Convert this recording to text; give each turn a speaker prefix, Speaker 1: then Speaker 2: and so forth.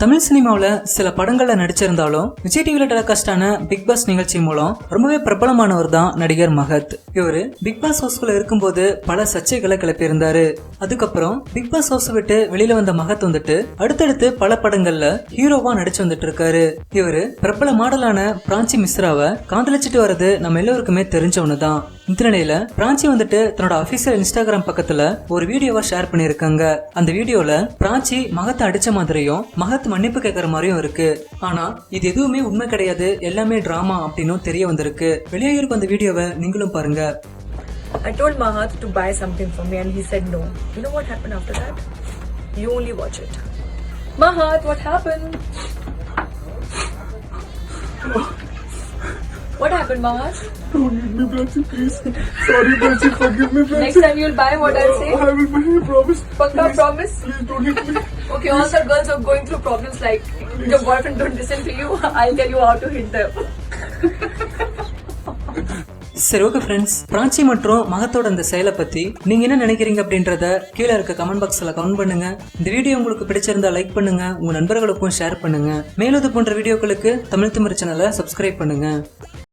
Speaker 1: தமிழ் சினிமாவில் சில படங்களில் நடிச்சிருந்தாலும் விஜய் டிவியில் டெலகாஸ்டான பிக் பாஸ் நிகழ்ச்சி மூலம் ரொம்பவே பிரபலமானவர் தான் நடிகர் மகத். இவரு பிக் பாஸ் ஹவுஸ்குள்ள இருக்கும்போது பல சர்ச்சைகளை கிளப்பியிருந்தாரு. அதுக்கப்புறம் பிக் பாஸ் ஹவுஸ் விட்டு வெளியில வந்த மகத் வந்துட்டு அடுத்தடுத்து பல படங்கள்ல ஹீரோவா நடிச்சு வந்துட்டு இருக்காரு இவர் பிரபல மாடலான பிரான்சி மிஸ்ராவை காதலிச்சிட்டு வர்றது நம்ம எல்லோருக்குமே தெரிஞ்ச தான் இந்த நிலையில பிரான்சி வந்துட்டு தன்னோட அபிஷியல் இன்ஸ்டாகிராம் பக்கத்துல ஒரு வீடியோவா ஷேர் பண்ணிருக்காங்க அந்த வீடியோல பிரான்சி மகத்தை அடிச்ச மாதிரியும் மகத் மன்னிப்பு கேட்கற மாதிரியும் இருக்கு ஆனா இது எதுவுமே உண்மை கிடையாது எல்லாமே டிராமா அப்படின்னும் தெரிய வந்திருக்கு வெளியாகிருக்கும் அந்த வீடியோவை நீங்களும் பாருங்க
Speaker 2: I told Mahat to buy something for me and he said no. You know what happened after that? You only watch it. Mahat, what happened? Happened?
Speaker 3: Don't hit me, Blancy, please. Sorry, Blancy, forgive me, Blancy.
Speaker 2: Next time you'll buy what I'll say?
Speaker 3: I will buy you, promise.
Speaker 2: Pakka
Speaker 3: Please,
Speaker 2: promise?
Speaker 3: Please don't hit me.
Speaker 2: Okay, all the girls are going through problems like your boyfriend don't listen to you. I'll tell you how to hit them.
Speaker 1: சரி okay friends Francy மற்றும் மகத்தோட இந்த செயலை பத்தி நீங்க என்ன நினைக்கிறீங்க அப்படின்றத கீழே இருக்க கமெண்ட் பாக்ஸ்ல கமெண்ட் பண்ணுங்க இந்த வீடியோ உங்களுக்கு பிடிச்சிருந்தா லைக் பண்ணுங்க உங்க நண்பர்களுக்கும் ஷேர் பண்ணுங்க மேலும் இது போன்ற வீடியோக்களுக்கு தமிழ் தமிழ் சேனலை சப்ஸ்கிரைப் பண்ணுங்க